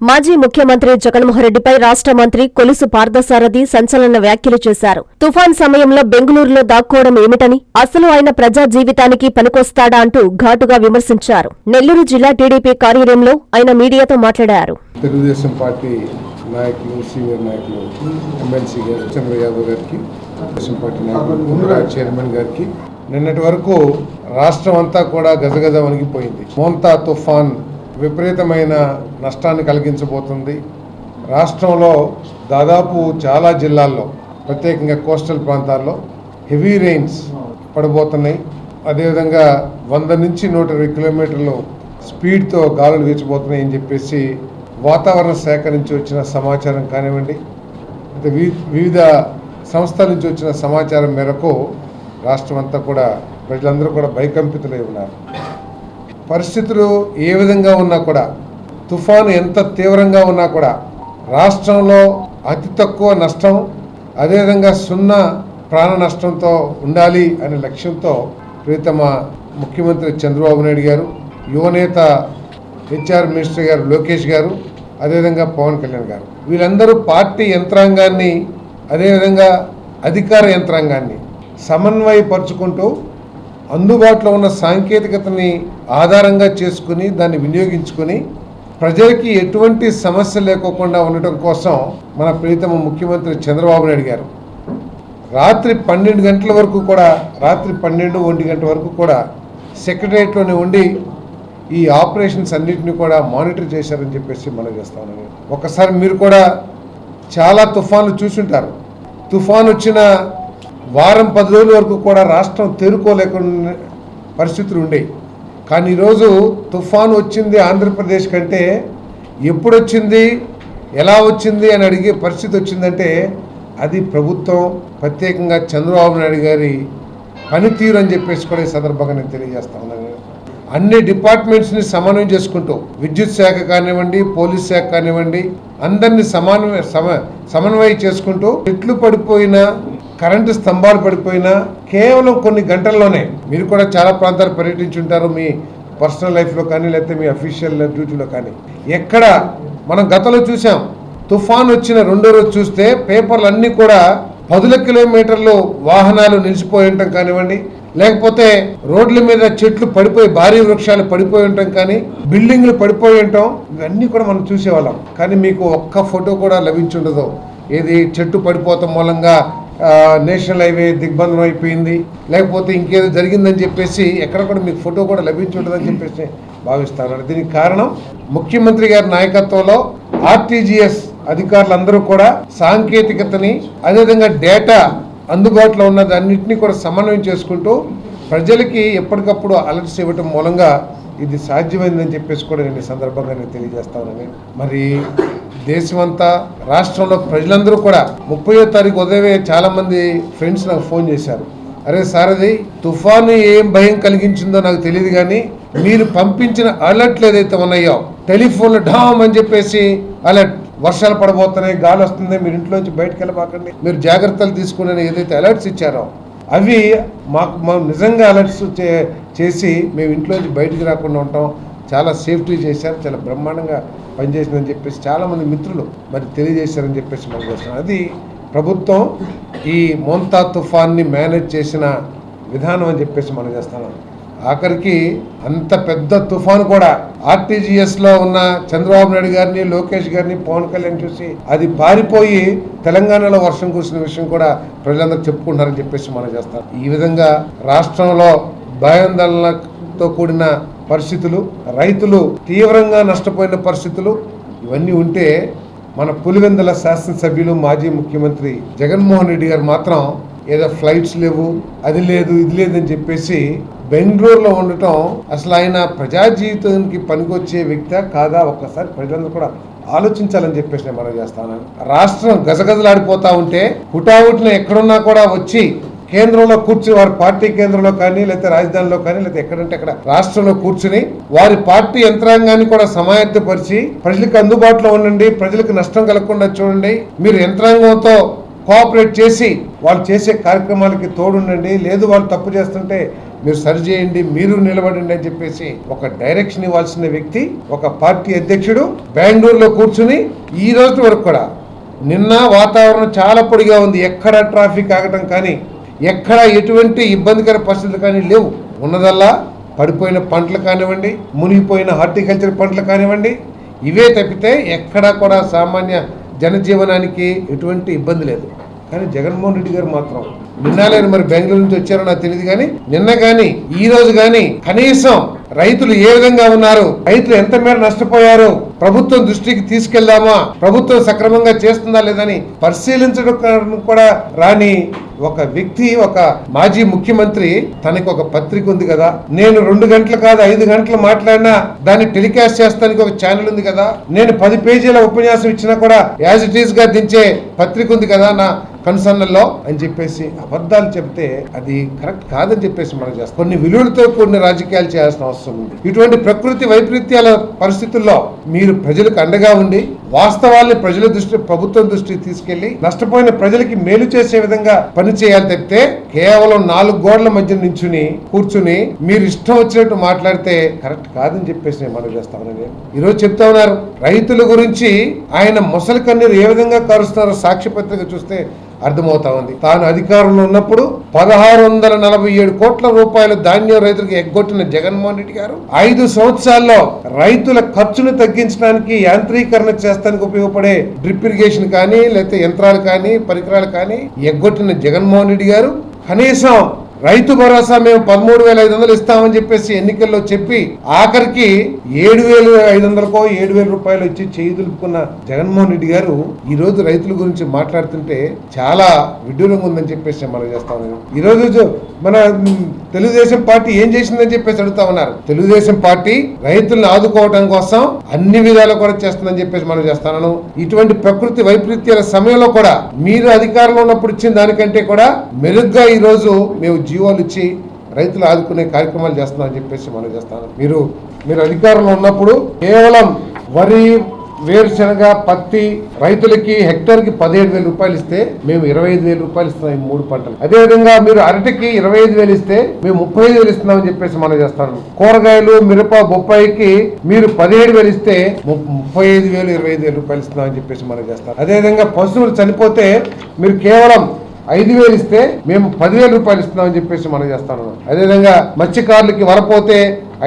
మాజీ ముఖ్యమంత్రి జగన్మోహన్ రెడ్డిపై రాష్ట మంత్రి కొలుసు పార్థసారథి సంచలన వ్యాఖ్యలు చేశారు. తుఫాన్ సమయంలో బెంగళూరులో దాక్కోవడం ఏమిటని అసలు ఆయన ప్రజా జీవితానికి పనికొస్తాడా అంటూ ఘాటుగా విమర్శించారు. నెల్లూరు జిల్లా టీడీపీ కార్యాలయంలో ఆయన మీడియాతో మాట్లాడారు. తెలుగుదేశం పార్టీ నాయకులు సీనియర్ నాయకులు ఎమ్మెల్సీ గారు చంద్ర యాదవ్ గారికి తెలుగుదేశం పార్టీ నాయకులు చైర్మన్ గారికి నిన్నటి వరకు రాష్ట్రం అంతా కూడా గజగజ వణిగిపోయింది మోంతా తుఫాన్ విపరీతమైన నష్టాన్ని కలిగించబోతుంది. రాష్ట్రంలో దాదాపు చాలా జిల్లాల్లో ప్రత్యేకంగా కోస్టల్ ప్రాంతాల్లో హెవీ రెయిన్స్ పడబోతున్నాయి. అదేవిధంగా వంద నుంచి నూట ఇరవై కిలోమీటర్లు స్పీడ్తో గాలులు వీచబోతున్నాయి అని చెప్పేసి వాతావరణ శాఖ నుంచి వచ్చిన సమాచారం కానివ్వండి అంటే వి- వివిధ సంస్థల నుంచి వచ్చిన సమాచారం మేరకు రాష్ట్రం అంతా కూడా ప్రజలందరూ కూడా భయకంపితులై ఉన్నారు. పరిస్థితులు ఏ విధంగా ఉన్నా కూడా తుఫాను ఎంత తీవ్రంగా ఉన్నా కూడా రాష్ట్రంలో అతి తక్కువ నష్టం అదేవిధంగా సున్నా ప్రాణ నష్టంతో ఉండాలి అనే లక్ష్యంతో ప్రీతమ ముఖ్యమంత్రి చంద్రబాబు నాయుడు గారు యువనేత హెచ్ఆర్ మినిస్టర్ గారు లోకేష్ గారు అదేవిధంగా పవన్ కళ్యాణ్ గారు. వీళ్ళందరూ పార్టీ యంత్రాంగాన్ని అదేవిధంగా అధికార యంత్రాంగాన్ని సమన్వయపరుచుకుంటూ అందుబాటులో ఉన్న సాంకేతికతని ఆధారంగా చేసుకుని దాన్ని వినియోగించుకొని ప్రజలకి ఎటువంటి సమస్య లేకోకుండా ఉండటం కోసం మన ప్రీతమ ముఖ్యమంత్రి చంద్రబాబు నాయుడు గారు రాత్రి పన్నెండు గంటల వరకు కూడా రాత్రి పన్నెండు ఒంటి గంట వరకు కూడా సెక్రటరియట్లోనే ఉండి ఈ ఆపరేషన్స్ అన్నింటినీ కూడా మానిటర్ చేశారని చెప్పేసి మనం చేస్తాను ఒకసారి మీరు కూడా చాలా తుఫాన్లు చూసుంటారు. తుఫాన్ వచ్చిన వారం పది రోజుల వరకు కూడా రాష్ట్రం తేరుకోలేకుండా పరిస్థితులు ఉండేవి కానీ ఈరోజు తుఫాన్ వచ్చింది ఆంధ్రప్రదేశ్ కంటే ఎప్పుడు వచ్చింది ఎలా వచ్చింది అని అడిగే పరిస్థితి వచ్చిందంటే అది ప్రభుత్వం ప్రత్యేకంగా చంద్రబాబు నాయుడు గారి పనితీరు అని చెప్పేసి కూడా ఈ సందర్భంగా నేను తెలియజేస్తా ఉన్నాను. అన్ని డిపార్ట్మెంట్స్ని సమన్వయం చేసుకుంటూ విద్యుత్ శాఖ కానివ్వండి పోలీస్ శాఖ కానివ్వండి అందరినీ సమానమే సమ సమన్వయం చేసుకుంటూ చెట్లు పడిపోయినా కరెంటు స్తంభాలు పడిపోయినా కేవలం కొన్ని గంటల్లోనే మీరు కూడా చాలా ప్రాంతాలు పర్యటించుంటారు మీ పర్సనల్ లైఫ్లో కానీ లేకపోతే మీ అఫీషియల్ డ్యూటీలో కానీ. ఎక్కడ మనం గతంలో చూసాం తుఫాన్ వచ్చిన రెండో రోజు చూస్తే పేపర్లు అన్నీ కూడా పదుల కిలోమీటర్లు వాహనాలు నిలిచిపోయి ఉండటం కానివ్వండి లేకపోతే రోడ్ల మీద చెట్లు పడిపోయి భారీ వృక్షాలు పడిపోయి ఉండటం కానీ బిల్డింగ్లు పడిపోయి ఉండటం ఇవన్నీ కూడా మనం చూసేవాళ్ళం. కానీ మీకు ఒక్క ఫోటో కూడా లభించుండదు. ఏది చెట్టు పడిపోతాం మూలంగా నేషనల్ హైవే దిగ్బంధనం అయిపోయింది. లేకపోతే ఇంకేదో జరిగిందని చెప్పేసి ఎక్కడ కూడా మీకు ఫోటో కూడా లభించుండదని చెప్పేసి భావిస్తాను దీనికి కారణం ముఖ్యమంత్రి గారి నాయకత్వంలో ఆర్టీజీఎస్ అధికారులందరూ కూడా సాంకేతికతని అదేవిధంగా డేటా అందుబాటులో ఉన్నది అన్నింటినీ కూడా సమన్వయం చేసుకుంటూ ప్రజలకి ఎప్పటికప్పుడు అలర్ట్స్ ఇవ్వటం మూలంగా ఇది సాధ్యమైందని చెప్పేసి కూడా నేను ఈ సందర్భంగా నేను తెలియజేస్తా మరి దేశమంతా రాష్ట్రంలో ప్రజలందరూ కూడా ముప్పయో తారీఖు ఉదయమే చాలా మంది ఫ్రెండ్స్ నాకు ఫోన్ చేశారు. అరే సారథి తుఫాను ఏం భయం కలిగించిందో నాకు తెలియదు కానీ మీరు పంపించిన అలర్ట్లు ఏదైతే ఉన్నాయో టెలిఫోన్లో ఢామ్ అని చెప్పేసి అలర్ట్ వర్షాలు పడబోతున్నాయి గాలి వస్తుంది మీరు ఇంట్లోంచి బయటకు వెళ్ళబాకండి. మీరు జాగ్రత్తలు తీసుకునే ఏదైతే అలర్ట్స్ ఇచ్చారో అవి మాకు మా నిజంగా అలర్ట్స్ చేసి మేము ఇంట్లోంచి బయటికి రాకుండా ఉంటాం. చాలా సేఫ్టీ చేశారు చాలా బ్రహ్మాండంగా పనిచేసిందని చెప్పేసి చాలామంది మిత్రులు మరి తెలియజేశారని చెప్పేసి మనకు వస్తున్నారు అది ప్రభుత్వం ఈ మోంతా తుఫాన్ని మేనేజ్ చేసిన విధానం అని చెప్పేసి మనం చేస్తున్నాం. ఆఖరికి అంత పెద్ద తుఫాను కూడా ఆర్టీజీఎస్లో ఉన్న చంద్రబాబు నాయుడు గారిని లోకేష్ గారిని పవన్ కళ్యాణ్ చూసి అది పారిపోయి తెలంగాణలో వర్షం కురిసిన విషయం కూడా ప్రజలందరూ చెప్పుకుంటున్నారని చెప్పేసి మనం చేస్తాం ఈ విధంగా రాష్ట్రంలో భయాందోళనతో కూడిన పరిస్థితులు రైతులు తీవ్రంగా నష్టపోయిన పరిస్థితులు ఇవన్నీ ఉంటే మన పులివెందుల శాసనసభ్యులు మాజీ ముఖ్యమంత్రి జగన్మోహన్ రెడ్డి గారు మాత్రం ఏదో ఫ్లైట్స్ లేవు అది లేదు ఇది లేదని చెప్పేసి బెంగళూరులో ఉండటం అసలు ఆయన ప్రజా జీవితానికి పనికొచ్చే వ్యక్తి కాదా? ఒక్కసారి ప్రజలందరూ కూడా ఆలోచించాలని చెప్పేసి నేను మనం చేస్తాను రాష్ట్రం గజగజలాడిపోతా ఉంటే హుటాహుటిన ఎక్కడున్నా కూడా వచ్చి కేంద్రంలో కూర్చుని వారి పార్టీ కేంద్రంలో కానీ లేకపోతే రాజధానిలో కానీ లేకపోతే ఎక్కడంటే అక్కడ రాష్ట్రంలో కూర్చుని వారి పార్టీ యంత్రాంగాన్ని కూడా సమాయత్తపరిచి ప్రజలకు అందుబాటులో ఉండండి ప్రజలకు నష్టం కలగకుండా చూడండి. మీరు యంత్రాంగంతో కోఆపరేట్ చేసి వాళ్ళు చేసే కార్యక్రమాలకి తోడుండండి. లేదు వాళ్ళు తప్పు చేస్తుంటే మీరు సరిచేయండి మీరు నిలబడండి అని చెప్పేసి ఒక డైరెక్షన్ ఇవ్వాల్సిన వ్యక్తి ఒక పార్టీ అధ్యక్షుడు బెంగళూరులో కూర్చుని ఈ రోజు వరకు కూడా నిన్న వాతావరణం చాలా పొడిగా ఉంది. ఎక్కడ ట్రాఫిక్ ఆగటం కానీ ఎక్కడ ఎటువంటి ఇబ్బందికర పరిస్థితులు కానీ లేవు. ఉన్నదల్లా పడిపోయిన పంటలు కానివ్వండి మునిగిపోయిన హార్టికల్చర్ పంటలు కానివ్వండి ఇవే తప్పితే ఎక్కడా కూడా సామాన్య జనజీవనానికి ఎటువంటి ఇబ్బంది లేదు. కానీ జగన్మోహన్ రెడ్డి గారు మాత్రం నిన్న లేని మరి బెంగళూరు నుంచి వచ్చారో నాకు తెలియదు కానీ నిన్న కానీ ఈ రోజు కానీ కనీసం రైతులు ఏ విధంగా ఉన్నారు రైతులు ఎంత మేర నష్టపోయారు ప్రభుత్వం దృష్టికి తీసుకెళ్దామా ప్రభుత్వం సక్రమంగా చేస్తుందా లేదని పరిశీలించడం కూడా రాని ఒక వ్యక్తి ఒక మాజీ ముఖ్యమంత్రి తనకి ఒక పత్రిక ఉంది కదా. నేను రెండు గంటలు కాదు ఐదు గంటలు మాట్లాడినా దాన్ని టెలికాస్ట్ చేస్తానికి ఒక ఛానల్ ఉంది కదా. నేను పది పేజీల ఉపన్యాసం ఇచ్చినా కూడా యాజ్ ఇట్ ఈస్గా దించే పత్రిక ఉంది కదా నా కన్సర్న్లో అని చెప్పేసి అబద్ధాలు చెప్తే అది కరెక్ట్ కాదని చెప్పేసి మనం చేస్తాం. కొన్ని విలువలతో కూడిన రాజకీయాలు చేయాల్సిన అవసరం ఉంది. ఇటువంటి ప్రకృతి వైపరీత్యాల పరిస్థితుల్లో మీరు ప్రజలకు అండగా ఉండి వాస్తవాల్ని ప్రజల దృష్టి ప్రభుత్వం దృష్టికి తీసుకెళ్ళి నష్టపోయిన ప్రజలకి మేలు చేసే విధంగా పని చేయాలి తప్పితే కేవలం నాలుగు గోడల మధ్య నించుని కూర్చుని మీరు ఇష్టం వచ్చినట్టు మాట్లాడితే కరెక్ట్ కాదని చెప్పేసి నేను మనం చేస్తామని ఈరోజు చెప్తా ఉన్నారు రైతుల గురించి ఆయన మొసలి కన్నీరు ఏ విధంగా కరుస్తున్నారో సాక్షి పత్రిక చూస్తే అర్థమవుతా ఉంది. తాను అధికారంలో ఉన్నప్పుడు పదహారు వందల నలభై ఏడు కోట్ల రూపాయల ధాన్యం రైతులకు ఎగ్గొట్టిన జగన్మోహన్ రెడ్డి గారు ఐదు సంవత్సరాల్లో రైతుల ఖర్చును తగ్గించడానికి యాంత్రీకరణ చేస్తానికి ఉపయోగపడే డ్రిప్ ఇరిగేషన్ కానీ లేకపోతే యంత్రాలు కానీ పరికరాలు కానీ ఎగ్గొట్టిన జగన్మోహన్ రెడ్డి గారు కనీసం రైతు భరోసా మేము పదమూడు వేల ఐదు వందలు ఇస్తామని చెప్పేసి ఎన్నికల్లో చెప్పి ఆఖరికి ఏడు వేలు ఐదు వందలకో ఏడు వేల రూపాయలు ఇచ్చి చేయి దులుపుకున్న జగన్మోహన్ రెడ్డి గారు ఈ రోజు రైతుల గురించి మాట్లాడుతుంటే చాలా విడ్డూరంగా ఉందని చెప్పేసి మనం చేస్తా ఉన్నాం ఈ రోజు మన తెలుగుదేశం పార్టీ ఏం చేసిందని చెప్పేసి అడుగుతా ఉన్నారు. తెలుగుదేశం పార్టీ రైతులను ఆదుకోవడం కోసం అన్ని విధాలు కూడా చేస్తుందని చెప్పేసి మనం చేస్తాను ఇటువంటి ప్రకృతి వైపరీత్యాల సమయంలో కూడా మీరు అధికారంలో ఉన్నప్పుడు ఇచ్చిన దానికంటే కూడా మెరుగ్గా ఈ రోజు మేము జీవోలు ఇచ్చి రైతులు ఆదుకునే కార్యక్రమాలు చేస్తున్నారని చెప్పేసి మనం చేస్తాను. మీరు మీరు అధికారంలో ఉన్నప్పుడు కేవలం వరి వేరుశనగ పత్తి రైతులకి హెక్టర్కి పదిహేడు వేల రూపాయలు ఇస్తే మేము ఇరవై ఐదు వేల రూపాయలు ఇస్తున్నాం ఈ మూడు పంటలు అదే విధంగా మీరు అరటికి ఇరవై ఐదు వేలు ఇస్తే మేము ముప్పై ఐదు వేలు ఇస్తున్నామని చెప్పేసి మనం చేస్తాను. కూరగాయలు మిరప బొప్పాయికి మీరు పదిహేడు వేలు ఇస్తే ము- ముప్పై ఐదు వేలు ఇరవై ఐదు వేల రూపాయలు ఇస్తున్నామని చెప్పేసి మనం చేస్తాం అదే విధంగా పశువులు చనిపోతే మీరు కేవలం ఐదు వేలు ఇస్తే మేము పదివేల రూపాయలు ఇస్తున్నామని చెప్పేసి మనం చేస్తాను. అదేవిధంగా మత్స్యకారులకి వరపోతే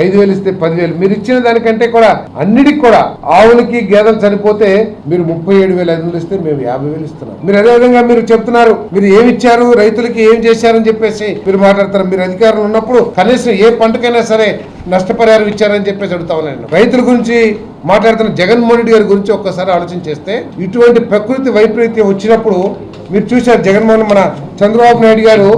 ఐదు వేలు ఇస్తే పదివేలు. మీరు ఇచ్చిన దానికంటే కూడా అన్నిటికి కూడా ఆవులకి గేదెలు చనిపోతే మీరు ముప్పై ఏడు వేల ఐదు వందలు ఇస్తే మేము యాభై వేలు ఇస్తున్నాం. మీరు అదే విధంగా మీరు చెప్తున్నారు మీరు ఏమి ఇచ్చారు రైతులకి ఏం చేశారని చెప్పేసి మీరు మాట్లాడతారు. మీరు అధికారులు ఉన్నప్పుడు కనీసం ఏ పంటకైనా సరే నష్టపరిహారం ఇచ్చారని చెప్పేసి అడుగుతా ఉన్నాను నేను. రైతుల గురించి మాట్లాడుతున్న జగన్మోహన్ రెడ్డి గారి గురించి ఒక్కసారి ఆలోచన చేస్తే ఇటువంటి ప్రకృతి వైపరీత్యం వచ్చినప్పుడు మీరు చూశారు జగన్మోహన్ మన చంద్రబాబు నాయుడు గారు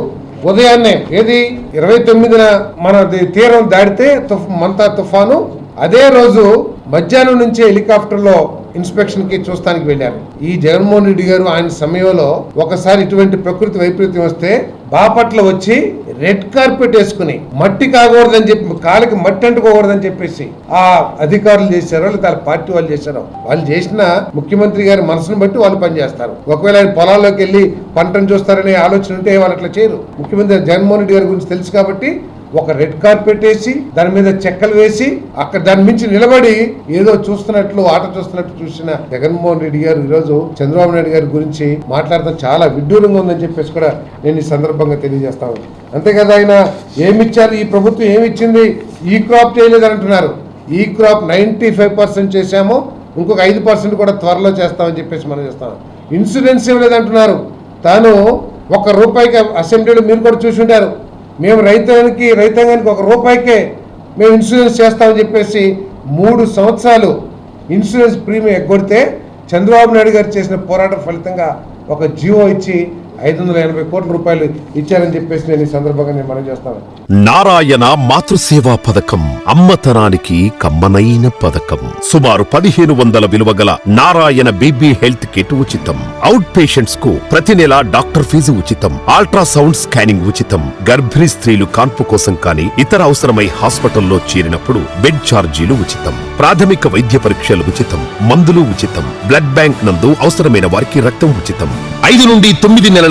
ఉదయాన్నే ఏది? ఇరవై తొమ్మిదిన మన తీరం దాటితే తుఫ్ మంతా తుఫాను. అదే రోజు మధ్యాహ్నం నుంచే హెలికాప్టర్లో ఇన్స్పెక్షన్కి చూస్తానికి వెళ్ళారు. ఈ జగన్మోహన్ రెడ్డి గారు ఆయన సమయంలో ఒకసారి ఇటువంటి ప్రకృతి వైపరీత్యం వస్తే బాపట్ల వచ్చి రెడ్ కార్పెట్ వేసుకుని మట్టి కాకూడదని చెప్పి కాలికి మట్టి అంటుకోకూడదని చెప్పేసి ఆ అధికారులు చేశారో లేదా పార్టీ వాళ్ళు చేశారో వాళ్ళు చేసిన ముఖ్యమంత్రి గారి మనసును బట్టి వాళ్ళు పనిచేస్తారు. ఒకవేళ ఆయన పొలాల్లోకి వెళ్ళి పంటను చూస్తారనే ఆలోచన ఉంటే వాళ్ళు అట్లా చేయరు. ముఖ్యమంత్రి జగన్మోహన్ రెడ్డి గారి గురించి తెలుసు కాబట్టి ఒక రెడ్ కార్పెట్ వేసి దాని మీద చెక్కలు వేసి అక్కడ దాని మించి నిలబడి ఏదో చూస్తున్నట్లు ఆట చూస్తున్నట్టు చూసిన జగన్మోహన్ రెడ్డి గారు ఈరోజు చంద్రబాబు నాయుడు గారి గురించి మాట్లాడటం చాలా విడ్డూరంగా ఉందని చెప్పేసి కూడా నేను ఈ సందర్భంగా తెలియజేస్తాను అంతే కదా ఆయన ఏమిచ్చారు? ఈ ప్రభుత్వం ఏమిచ్చింది? ఈ క్రాప్ చేయలేదని అంటున్నారు ఈ క్రాప్ నైంటీ ఫైవ్ పర్సెంట్ చేశాము ఇంకొక ఐదు పర్సెంట్ కూడా త్వరలో చేస్తామని చెప్పేసి మనం చేస్తాం ఇన్సూరెన్స్ ఏం లేదంటున్నారు తాను ఒక రూపాయికి అసెంబ్లీలో మీరు కూడా చూసి ఉంటారు మేము రైతానికి రైతాంగానికి ఒక రూపాయికే మేము ఇన్సూరెన్స్ చేస్తామని చెప్పేసి మూడు సంవత్సరాలు ఇన్సూరెన్స్ ప్రీమియం ఎగ్గొడితే చంద్రబాబు నాయుడు గారు చేసిన పోరాటం ఫలితంగా ఒక జీవో ఇచ్చి ఐదు వందల ఎనభై కోట్ల రూపాయలు ఇచ్చారని చెప్పేసి నేను ఈ సందర్భంగా నేను మనం చేస్తాను. నారాయణ మాతృసేవా పథకం అమ్మతనానికి కమ్మనైన పథకం. సుమారు పదిహేను వందల విలువ గల నారాయణ బీబీ హెల్త్ కిట్ ఉచితం. అవుట్ పేషెంట్స్కు ప్రతి నెల డాక్టర్ ఫీజు ఉచితం. అల్ట్రాసౌండ్ స్కానింగ్ ఉచితం. గర్భిణీ స్త్రీలు కాన్పు కోసం కానీ ఇతర అవసరమై హాస్పిటల్లో చేరినప్పుడు బెడ్ ఛార్జీలు ఉచితం. ప్రాథమిక వైద్య పరీక్షలు ఉచితం. మందులు ఉచితం. బ్లడ్ బ్యాంక్ నందు అవసరమైన వారికి రక్తం ఉచితం. ఐదు నుండి తొమ్మిది నెలల